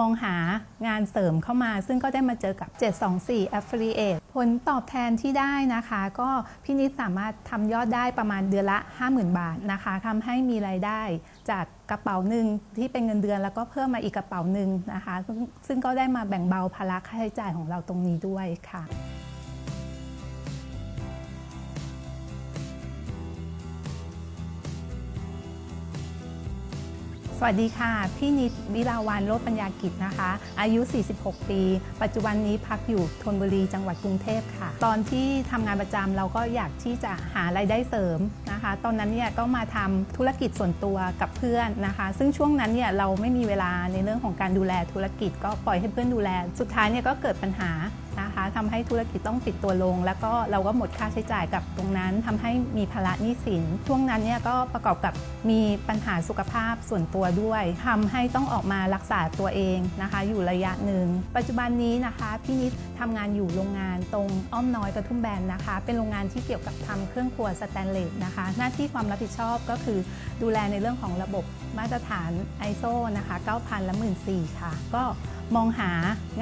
มองหางานเสริมเข้ามา ซึ่งก็ได้มาเจอกับ 724 Affiliate ผลตอบแทนที่ได้นะคะ ก็พี่นิดสามารถทำยอดได้ประมาณเดือนละ 50,000 บาทนะคะทำให้มีรายได้จากกระเป๋าหนึ่งที่เป็นเงินเดือนแล้วก็เพิ่มมาอีกกระเป๋าหนึ่งนะคะ ซึ่งซึ่งก็ได้มาแบ่งเบาภาระค่าใช้จ่ายของเราตรงนี้ด้วยค่ะ สวัสดีค่ะ พี่นิดวิลาวันโรจน์ปัญญากิจนะคะ อายุ 46 ปี ปัจจุบันนี้พักอยู่ธนบุรีจังหวัดกรุงเทพค่ะ ตอนที่ทำงานประจำเราก็อยากที่จะหารายได้เสริมนะคะ ตอนนั้นเนี่ยก็มาทำธุรกิจส่วนตัวกับเพื่อนนะคะ ซึ่งช่วงนั้นเนี่ยเราไม่มีเวลาในเรื่องของการดูแลธุรกิจ ก็ปล่อยให้เพื่อนดูแล สุดท้ายเนี่ยก็เกิดปัญหา ทำให้ธุรกิจต้องปิดตัวลง แล้วก็เราก็หมดค่าใช้จ่ายกับตรงนั้นทำให้มีภาระหนี้สิน ช่วงนั้นเนี่ยก็ประกอบกับมีปัญหาสุขภาพส่วนตัวด้วยทำให้ต้องออกมารักษาตัวเองนะคะ อยู่ระยะหนึ่ง ปัจจุบันนี้นะคะพี่นิดทำงานอยู่โรงงานตรงอ้อมน้อยกระทุ่มแบนนะคะ เป็นโรงงานที่เกี่ยวกับทำเครื่องครัวสแตนเลสนะคะ หน้าที่ความรับผิดชอบก็คือดูแลในเรื่องของระบบมาตรฐาน ISO นะคะ 9000 และ 14000ค่ะ ก็ มองหา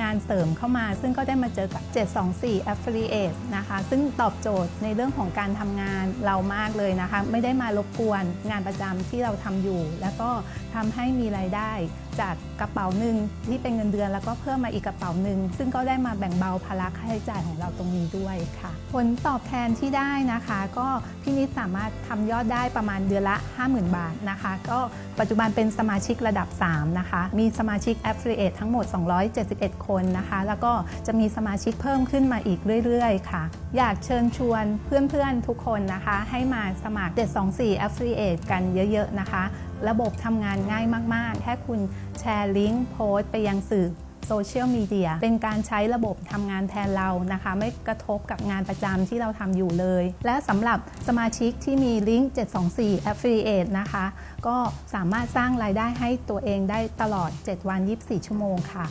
งานเสริมเข้ามา ซึ่งก็ได้มาเจอกับ 724 Affiliate นะคะ ซึ่งตอบโจทย์ในเรื่องของการทำงานเรามากเลยนะคะ ไม่ได้มารบกวนงานประจำที่เราทำอยู่ แล้วก็ทำให้มีรายได้ จากกระเป๋าหนึ่งที่เป็นเงินเดือนแล้วก็เพิ่มมาอีกกระเป๋าหนึ่งซึ่งก็ได้มาแบ่งเบาภาระค่าใช้จ่ายของเราตรงนี้ด้วยค่ะ ผลตอบแทนที่ได้นะคะ ก็พี่นิดสามารถทำยอดได้ประมาณเดือนละ 50,000 บาทนะคะ ก็ปัจจุบันเป็นสมาชิกระดับ 3 นะคะ มีสมาชิก Affiliate ทั้งหมด 271 คนนะคะ แล้วก็จะมีสมาชิกเพิ่มขึ้นมาอีกเรื่อยๆ ค่ะ อยากเชิญชวนเพื่อนๆทุกคนนะคะ ให้มาสมัคร 724 Affiliate กันเยอะๆนะคะ ระบบทำงานง่ายมาก ๆ แค่คุณแชร์ลิงก์โพสต์ไปยังสื่อ โซเชียลมีเดียเป็นการใช้ระบบทำงานแทนเรานะคะ ไม่กระทบกับงานประจำที่เราทำอยู่เลย และสำหรับสมาชิกที่มีลิงก์724 Affiliate นะคะ ก็สามารถสร้างรายได้ให้ตัวเองได้ตลอด 7 วัน 24 ชั่วโมงค่ะ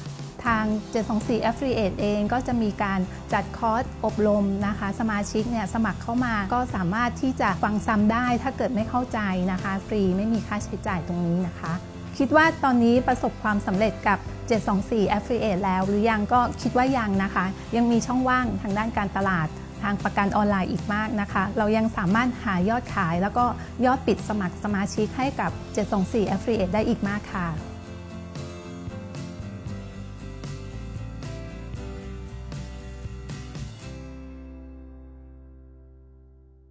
ทาง 724 Affiliate เองก็จะมีการจัดคอร์สอบรมนะคะ สมาชิกเนี่ยสมัครเข้ามาก็สามารถที่จะฟังซ้ำได้ถ้าเกิดไม่เข้าใจนะคะ ฟรีไม่มีค่าใช้จ่ายตรงนี้นะคะ คิดว่าตอนนี้ประสบความสำเร็จกับ 724 Affiliate แล้ว หรือยังก็คิดว่ายังนะคะ ยังมีช่องว่างทางด้านการตลาดทางประกันออนไลน์อีกมากนะคะ เรายังสามารถหายอดขาย แล้วก็ยอดปิดสมัครสมาชิกให้กับ 724 Affiliate ได้อีกมากค่ะ